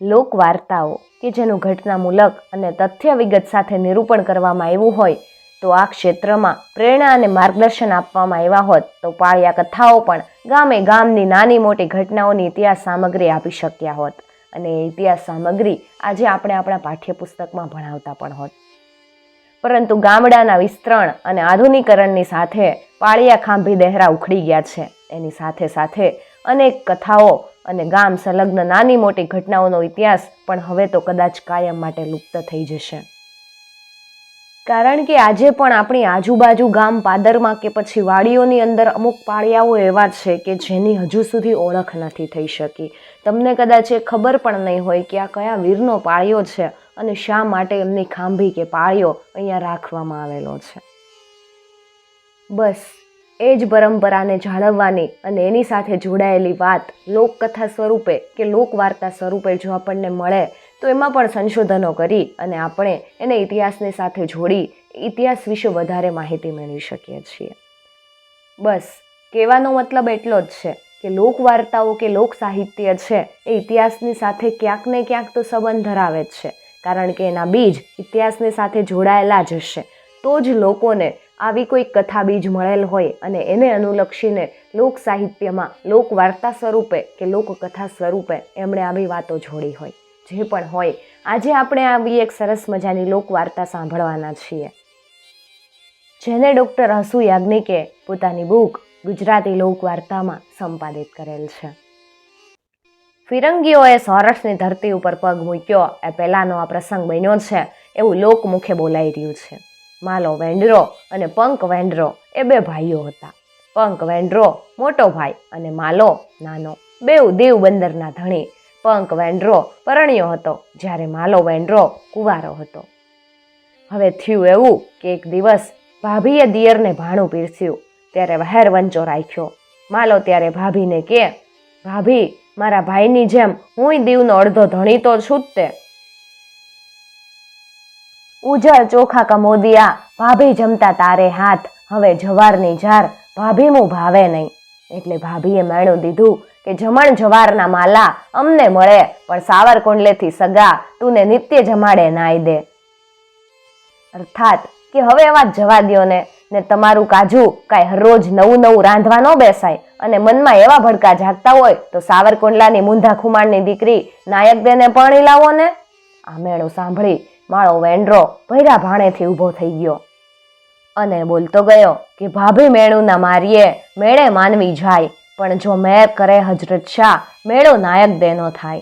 લોકવાર્તાઓ કે જેનું ઘટનામૂલક અને તથ્ય વિગત સાથે નિરૂપણ કરવામાં આવ્યું હોય, તો આ ક્ષેત્રમાં પ્રેરણા અને માર્ગદર્શન આપવામાં આવ્યા હોત, તો પાળિયા કથાઓ પણ ગામે ગામની નાની મોટી ઘટનાઓની ઇતિહાસ સામગ્રી આપી શક્યા હોત. અને ઇતિહાસ સામગ્રી આજે આપણે આપણા પાઠ્યપુસ્તકમાં ભણાવતા પણ હોત. પરંતુ ગામડાના વિસ્તરણ અને આધુનિકરણની સાથે પાળિયા ખાંભી દહેરા ઉખડી ગયા છે. એની સાથે સાથે અનેક કથાઓ અને ગામ સંલગ્ન નાની મોટી ઘટનાઓનો ઇતિહાસ પણ હવે તો કદાચ કાયમ માટે લુપ્ત થઈ જશે. કારણ કે આજે પણ આપણી આજુબાજુ ગામ પાદરમાં કે પછી વાડીઓની અંદર અમુક પાળિયાઓ એવા છે કે જેની હજુ સુધી ઓળખ નથી થઈ શકી. તમને કદાચ એ ખબર પણ નહીં હોય કે આ કયા વીરનો પાળિયો છે અને શા માટે એમની ખાંભી કે પાળિયો અહીંયા રાખવામાં આવેલો છે. બસ. એ જ પરંપરાને જાળવવાની અને એની સાથે જોડાયેલી વાત લોકકથા સ્વરૂપે કે લોકવાર્તા સ્વરૂપે જો આપણને મળે, તો એમાં પણ સંશોધનો કરી અને આપણે એને ઇતિહાસની સાથે જોડી ઇતિહાસ વિશે વધારે માહિતી મેળવી શકીએ છીએ. બસ, કહેવાનો મતલબ એટલો જ છે કે લોકવાર્તાઓ કે લોક સાહિત્ય છે એ ઇતિહાસની સાથે ક્યાંક ને ક્યાંક તો સંબંધ ધરાવે જ છે. કારણ કે એના બીજ ઇતિહાસની સાથે જોડાયેલા જ હશે. તો જ લોકોને આવી કોઈ કથા બીજ મળેલ હોય અને એને અનુલક્ષીને લોક સાહિત્યમાં લોકવાર્તા સ્વરૂપે કે લોકકથા સ્વરૂપે એમણે આવી વાતો જોડી હોય. જે પણ હોય, આજે આપણે આવી એક સરસ મજાની લોકવાર્તા સાંભળવાના છીએ. જેને ડૉક્ટર હસુ યાજ્ઞિકે પોતાની બુક ગુજરાતી લોકવાર્તામાં સંપાદિત કરેલ છે. ફિરંગીઓએ સૌરાષ્ટ્રની ધરતી ઉપર પગ મૂક્યો એ પહેલાંનો આ પ્રસંગ બન્યો છે, એવું લોકમુખે બોલાઈ રહ્યું છે. માલો વેંડરો અને પંક વેંડરો એ બે ભાઈઓ હતા. પંક વેંડરો મોટો ભાઈ અને માલો નાનો. બેઉ દેવ બંદરના ધણી. પંક વેન્ડ્રો પરણ્યો હતો જ્યારે માલો વેન્ડ્રો કુંવારો હતો. હવે થયું એવું કે એક દિવસ ભાભીએ દિયરને ભાણું પીરસ્યું. ત્યારે વહેર વંચો રાખ્યો. માલો ત્યારે ભાભીને કે, ભાભી, મારા ભાઈની જેમ હુંય દીવનો અડધો ધણી તો છું જ તે. ઉજળ ચોખા કમોદિયા, ભાભી જમતા તારે હાથ, હવે જવારની જાર, ભાભીમું ભાવે નહીં. એટલે ભાભીએ મેણું દીધું કે જમણ જવારના માલા અમને મળે, પણ સાવરકુંડલેથી સગા તુને નિત્ય જમાડે નાઈ દે. અર્થાત કે હવે એવા જવા દ્યો ને ને તમારું કાજુ કાંઈ હરરોજ નવું નવું રાંધવા ન બેસાય અને મનમાં એવા ભડકા જાગતા હોય તો સાવરકુંડલાની મુંધા ખુમાણની દીકરી નાયક દેને પરણી લાવો ને? આ મેળો સાંભળી માળો વેંડરો ભૈરા ભાણેથી ઊભો થઈ ગયો. અને બોલતો ગયો કે, ભાભી મેળુના મારીએ, મેળે માનવી જાય, પણ જો મેર કરે હજરત શાહ, મેળો નાયક દેનો થાય.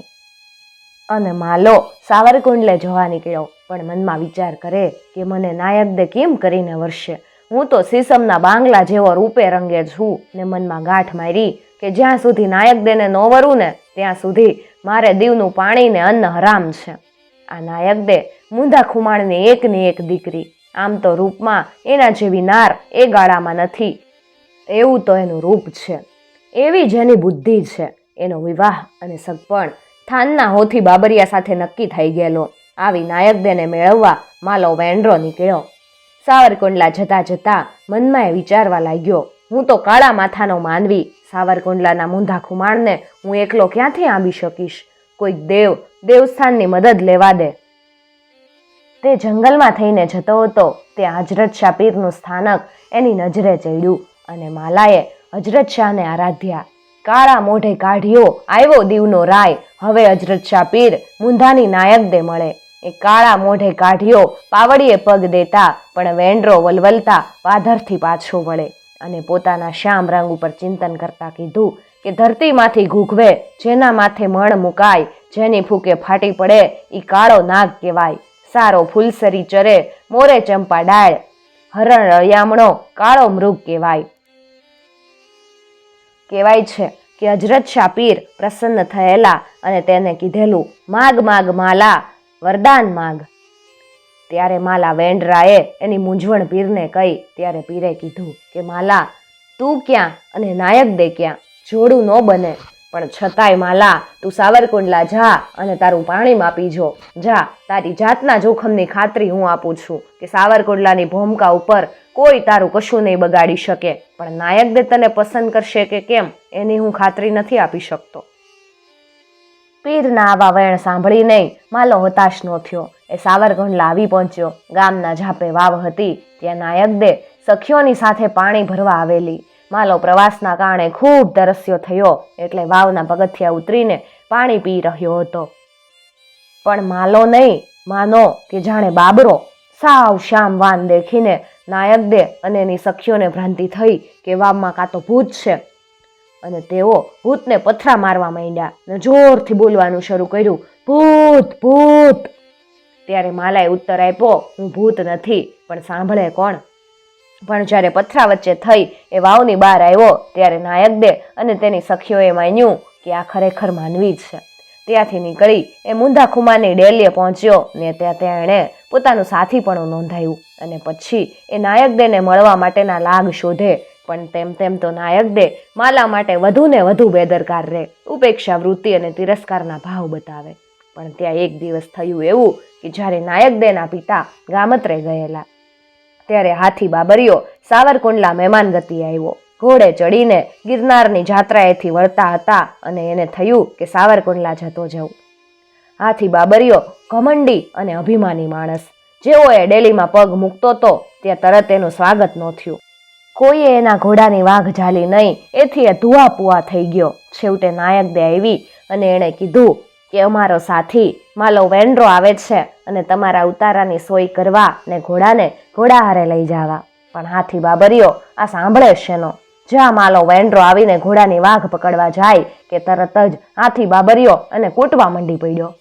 અને માલો સાવરકુંડલે જવા નીકળ્યો, પણ મનમાં વિચાર કરે કે, મને નાયક દે કેમ કરીને વર્ષે હું તો સીસમના બાંગલા જેવો રૂપે રંગે છું. ને મનમાં ગાંઠ મારી કે, જ્યાં સુધી નાયક દેને ન વરું ને ત્યાં સુધી મારે દીવનું પાણી ને અન્ન હરામ છે. આ નાયક દે મુંધા ખુમાણની એકની એક દીકરી. આમ તો રૂપમાં એના જેવી નાર એ ગાળામાં નથી. એવું તો એનું રૂપ છે. એવી જેની બુદ્ધિ છે. એનો વિવાહ અને સગપણ થાનના હોથી બાબરિયા સાથે નક્કી થઈ ગયેલો. આવી નાયક દેને મેળવવા માલો વેન્ડ્રો નીકળ્યો. સાવરકુંડલા જતા જતા મનમાં એ વિચારવા લાગ્યો, હું તો કાળા માથાનો માનવી. સાવરકુંડલાના મૂંધા ખુમાણને હું એકલો ક્યાંથી આંબી શકીશ? કોઈક દેવ, દેવસ્થાનની મદદ લેવા દે. તે જંગલમાં થઈને જતો હતો. તે હજરત શાહ પીરનું સ્થાનક એની નજરે ચડ્યું અને માલાએ હજરત શાહને આરાધ્યા. કાળા મોઢે કાઢ્યો આવ્યો દીવનો રાય. હવે હજરત શાહ પીર મુંધાની નાયક દે મળે. એ કાળા મોઢે કાઢ્યો, પાવડીએ પગ દેતા, પણ વેંડરો વલવલતા પાધરથી પાછો વળે અને પોતાના શ્યામ રંગ ઉપર ચિંતન કરતા કીધું કે ધરતીમાંથી ઘૂઘવે, જેના માથે મણ મુકાય, જેની ફૂકે ફાટી પડે એ કાળો નાગ કહેવાય. સારો ફૂલસરી ચરે, મોરે ચંપા ડાળ. હરણ રળિયામણો કાળો મૃગ કહેવાય. કહેવાય છે કે હજરત શાહ પીર પ્રસન્ન થયેલા અને તેને કીધેલું, માગ માગ, માલા, વરદાન, માગ. ત્યારે માલા વેંડરાએ એની મૂંઝવણ પીરને કહી, ત્યારે પીરે કીધું કે, માલા, તું ક્યાં અને નાયક દે ક્યાં? જોડું ન બને. પણ છતાંય માલા, તું સાવરકુંડલા જા અને તારું પાણી માપી જો. જા, તારી જાતના જોખમની ખાતરી હું આપું છું કે સાવરકુંડલાની ભૂમકા ઉપર કોઈ તારું કશું નહીં બગાડી શકે. પણ નાયક દે તને પસંદ કરશે કે કેમ, એની હું ખાતરી નથી આપી શકતો. પીરના આવા વેણ સાંભળી નહીં, માલો હતાશ ન થયો. એ સાવરકુંડલા આવી પહોંચ્યો. ગામના ઝાપે વાવ હતી, ત્યાં નાયક દે સખીઓની સાથે પાણી ભરવા આવેલી. માલો પ્રવાસના કારણે ખૂબ તરસ્યો થયો એટલે વાવના પગથિયા ઉતરીને પાણી પી રહ્યો હતો. પણ માલો નહીં, માનો કે જાણે બાબરો સાવ શ્યામ વાન દેખીને નાયક દે અને એની સખીઓને ભ્રાંતિ થઈ કે વાવમાં કાં તો ભૂત છે. અને તેઓ ભૂતને પથરા મારવા માંડ્યા ને જોરથી બોલવાનું શરૂ કર્યું, ભૂત ભૂત. ત્યારે માલાએ ઉત્તર આપ્યો, હું ભૂત નથી, પણ સાંભળે કોણ? પણ જ્યારે પથરા વચ્ચે થઈ એ વાવની બહાર આવ્યો, ત્યારે નાયક દે અને તેની સખીઓએ માન્યું કે આ ખરેખર માનવી જ છે. ત્યાંથી નીકળી એ મુંધા ખુમાની ડેલીએ પહોંચ્યો ને ત્યાં એણે પોતાનું સાથીપણું નોંધાયું અને પછી એ નાયક દેને મળવા માટેના લાગ શોધે, પણ તેમ તેમ તો નાયક દે માલા માટે વધુ ને વધુ બેદરકાર રહે, ઉપેક્ષા વૃત્તિ અને તિરસ્કારના ભાવ બતાવે. પણ ત્યાં એક દિવસ થયું એવું કે જ્યારે નાયક દેના પિતા ગામત્રે ગયેલા ત્યારે હાથી બાબરિયો સાવરકુંડલા મહેમાન આવ્યો. ઘોડે ચડીને ગિરનારની જાત્રાએથી વળતા હતા અને એને થયું કે સાવરકુંડલા જતો જવું હાથી બાબરિયો ઘમંડી અને અભિમાની માણસ. જેવો એ ડેલીમાં પગ મૂકતો તો ત્યાં તરત એનું સ્વાગત ન થયું. કોઈએ એના ઘોડાની વાઘ ઝાલી નહીં, એથી એ ધુઆ પુઆ થઈ ગયો. છેવટે નાયક દે આવી અને એણે કીધું કે અમારો સાથી માલો વેન્ડ્રો આવે છે અને તમારા ઉતારાની સોય કરવા ને ઘોડાને ઘોડા હારે લઈ જવા. પણ હાથી બાબરીઓ, આ સાંભળે શેનો જ્યાં માલો વેન્ડ્રો આવીને ઘોડાની વાઘ પકડવા જાય કે તરત જ હાથી બાબરીઓ અને કૂટવા મંડી પડ્યો.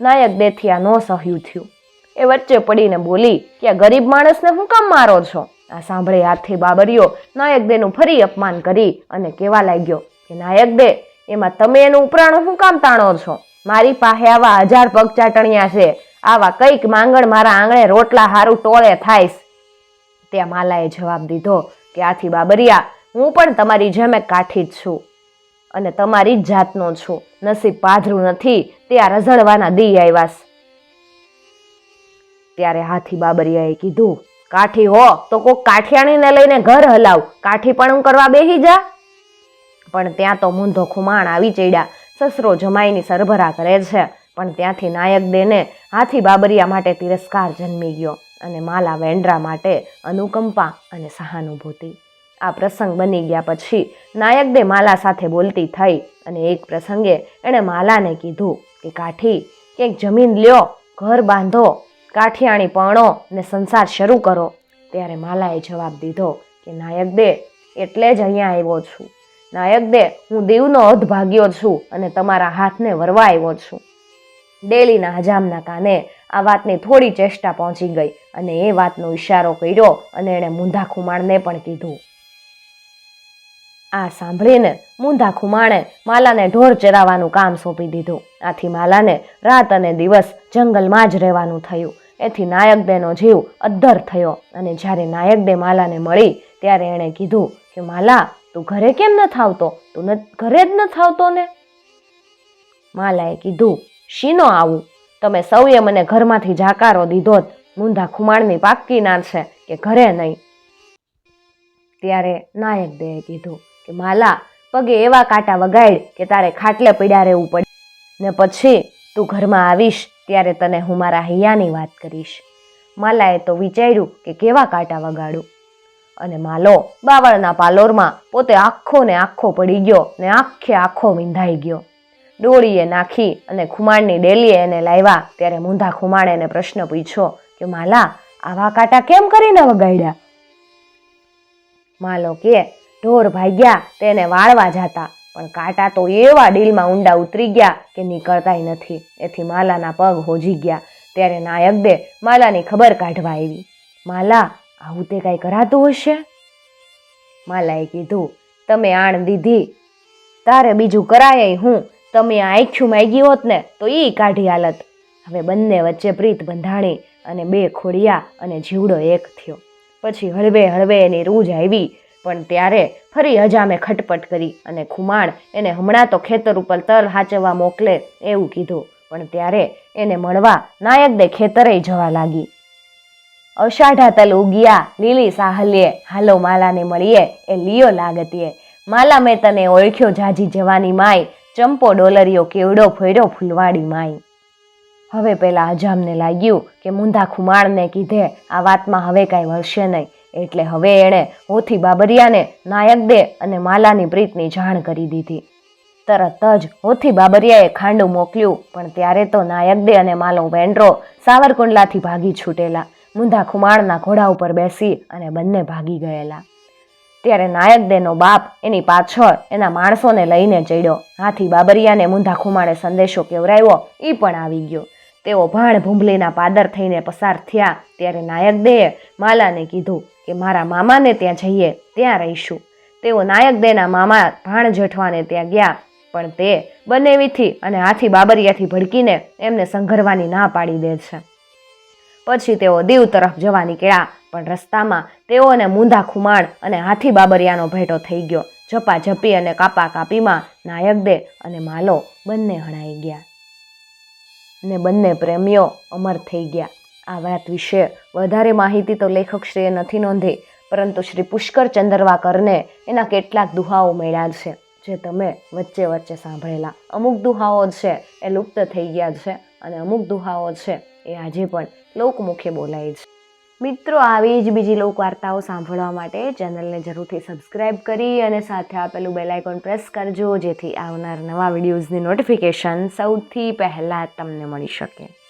નાયક દેથી આ નો સહ્યું થયું. એ વચ્ચે પડીને બોલી કે આ ગરીબ માણસને હું કામ મારો છો? આ સાંભળી હાથી બાબરીઓ નાયક દેનું ફરી અપમાન કરી અને કહેવા લાગ્યો, કે નાયક દે, એમાં તમે એનું ઉપરાણું શું કામ તાણો છો? મારી પાસે આવા હજાર પગ ચાટણિયા છે. આવા કંઈક માંગણ મારા આંગણે રોટલા હારું ટોળે થાયસ ત્યાં માલાએ જવાબ દીધો કે, આથી બાબરિયા, હું પણ તમારી જેમ કાઠી જ છું અને તમારી જ જાતનો છું. નસીબ પાધરું નથી, તે આ રઝળવાના દી આવ્યાસ ત્યારે હાથી બાબરિયાએ કીધું, કાઠી હો, તો કોક કાઠિયાણીને લઈને ઘર હલાવ. કાઠી પણ કરવા બેહી જા. પણ ત્યાં તો મૂંધો ખુમાણ આવી ચડ્યા. સસરો જમાઈની સરભરા કરે છે, પણ ત્યાંથી નાયક દેને હાથી બાબરિયા માટે તિરસ્કાર જન્મી ગયો અને માલા વેન્ડ્રા માટે અનુકંપા અને સહાનુભૂતિ. આ પ્રસંગ બની ગયા પછી નાયક દે માલા સાથે બોલતી થઈ અને એક પ્રસંગે એણે માલાને કીધું કે, કાઠી કંઈક જમીન લ્યો, ઘર બાંધો, કાઠિયાણી પણો ને સંસાર શરૂ કરો. ત્યારે માલાએ જવાબ દીધો કે, નાયક દે, એટલે જ અહીંયા આવ્યો છું. નાયક દે, હું દીવનો અધ ભાગ્યો છું અને તમારા હાથને વરવા આવ્યો છું. ડેલીના હજામના કાને આ વાતની થોડી ચેષ્ટા પહોંચી ગઈ અને એ વાતનો ઈશારો કર્યો અને એણે મૂંધા ખુમાણને પણ કીધું. આ સાંભળીને મૂંધા ખુમાણે માલાને ઢોર ચરાવવાનું કામ સોંપી દીધું. આથી માલાને રાત અને દિવસ જંગલમાં જ રહેવાનું થયું. એથી નાયકદેનો જીવ અદ્ધર થયો અને જ્યારે નાયકદે માલાને મળી, ત્યારે એણે કીધું કે, માલા તું ઘરે કેમ ન થાવતો? તું ઘરે જ ન થાવતો ને? માલાએ કીધું, શીનો આવું. તમે સૌએ મને ઘરમાંથી જાકારો દીધો જ. મૂંધા ખુમાણની પાક્કી ના છે કે ઘરે નહીં. ત્યારે નાયક દેએ કીધું કે, માલા, પગે એવા કાંટા વગાડ કે તારે ખાટલે પીડા રહેવું પડે. ને પછી તું ઘરમાં આવીશ ત્યારે તને હું મારા હૈયાની વાત કરીશ. માલાએ તો વિચાર્યું કે કેવા કાંટા વગાડું. અને માલો બાવળના પાલોરમાં પોતે આખો ને આખો પડી ગયો ને આખે આખો વિંધાઈ ગયો. ડોળીએ નાખી અને ખુમાણની ડેલીએ એને લાવ્યા ત્યારે મૂંધા ખુમાણે એને પ્રશ્ન પૂછ્યો કે, માલા, આવા કાંટા કેમ કરીને વગાડ્યા? માલો કે, ઢોર ભાગ્યા તેને વાળવા જાતા, પણ કાંટા તો એવા ડીલમાં ઊંડા ઉતરી ગયા કે નીકળતાય નથી. એથી માલાના પગ હોજી ગયા. ત્યારે નાયક દે માલાની ખબર કાઢવા આવી. માલા આવું તે કાંઈ કરાતું હશે? માલાએ કીધું, તમે આણ દીધી તારે બીજું કરાય હું. તમે આ આખ્યું માગી હોત ને, તો એ કાઢી હાલત હવે બંને વચ્ચે પ્રીત બંધાણી અને બે ખોડિયા અને જીવડો એક થયો. પછી હળવે હળવે એની રૂજ આવી, પણ ત્યારે ફરી હજામે ખટપટ કરી અને ખુમાણ એને હમણાં તો ખેતર ઉપર તલ હાચવવા મોકલે એવું કીધું. પણ ત્યારે એને મળવા નાયક દે ખેતરે જવા લાગી. અષાઢા તલ ઉગિયા, લીલી સાહલ્યે હાલો માલાને મળીએ, એ લિયો લાગતીએ. માલા મેં તને ઓળખ્યો જાજી જવાની માય ચંપો ડોલરિયો કેવડો ફેરો ફૂલવાડી માય હવે પેલા અજામને લાગ્યું કે મુંધા ખુમાણને કીધે, આ વાતમાં હવે કાંઈ વળશે નહીં. એટલે હવે એણે હોથી બાબરિયાને નાયક દે અને માલાની પ્રીતની જાણ કરી દીધી. તરત જ હોથી બાબરિયાએ ખાંડું મોકલ્યું, પણ ત્યારે તો નાયક દે અને માલો વેન્ડ્રો સાવરકુંડલાથી ભાગી છૂટેલા. મુંધા ખુમાણના ઘોડા ઉપર બેસી અને બંને ભાગી ગયેલા. ત્યારે નાયક દેનો બાપ એની પાછળ એના માણસોને લઈને ચડ્યો. હાથી બાબરિયાને મૂંધા ખુમાણે સંદેશો કેવરાવ્યો એ પણ આવી ગયો. તેઓ ભાણ ભૂંભલીના પાદર થઈને પસાર થયા. ત્યારે નાયક દેએ માલાને કીધું કે, મારા મામાને ત્યાં જઈએ, ત્યાં રહીશું. તેઓ નાયક દેના મામા ભાણ જેઠવાને ત્યાં ગયા, પણ તે બંનેવીથી અને હાથી બાબરિયાથી ભડકીને એમને સંઘરવાની ના પાડી દે છે. પછી તેઓ દીવ તરફ જવા નીકળ્યા. પણ રસ્તામાં તેઓને મૂંધા ખુમાણ અને હાથી બાબરિયાનો ભેટો થઈ ગયો. ઝપા ઝપી અને કાપા કાપીમાં નાયક દે અને માલો બંને હણાઈ ગયા. ને બંને પ્રેમીઓ અમર થઈ ગયા. આ વાત વિશે વધારે માહિતી તો લેખક શ્રીએ નથી નોંધી, પરંતુ શ્રી પુષ્કર ચંદ્રવાકરને એના કેટલાક દુહાઓ મળ્યા છે, જે તમે વચ્ચે વચ્ચે સાંભળેલા. અમુક દુહાઓ છે એ લુપ્ત થઈ ગયા છે અને અમુક દુહાઓ છે એ આજે પણ લોકમુખે બોલાય છે. મિત્રો, આવી જ બીજી લોકવાર્તાઓ સાંભળવા માટે ચેનલને જરૂરથી સબસ્ક્રાઇબ કરી અને સાથે આપેલું બેલ આઇકોન પ્રેસ કરજો, જેથી આવનાર નવા વિડીયોઝની નોટિફિકેશન સૌથી પહેલાં તમને મળી શકે.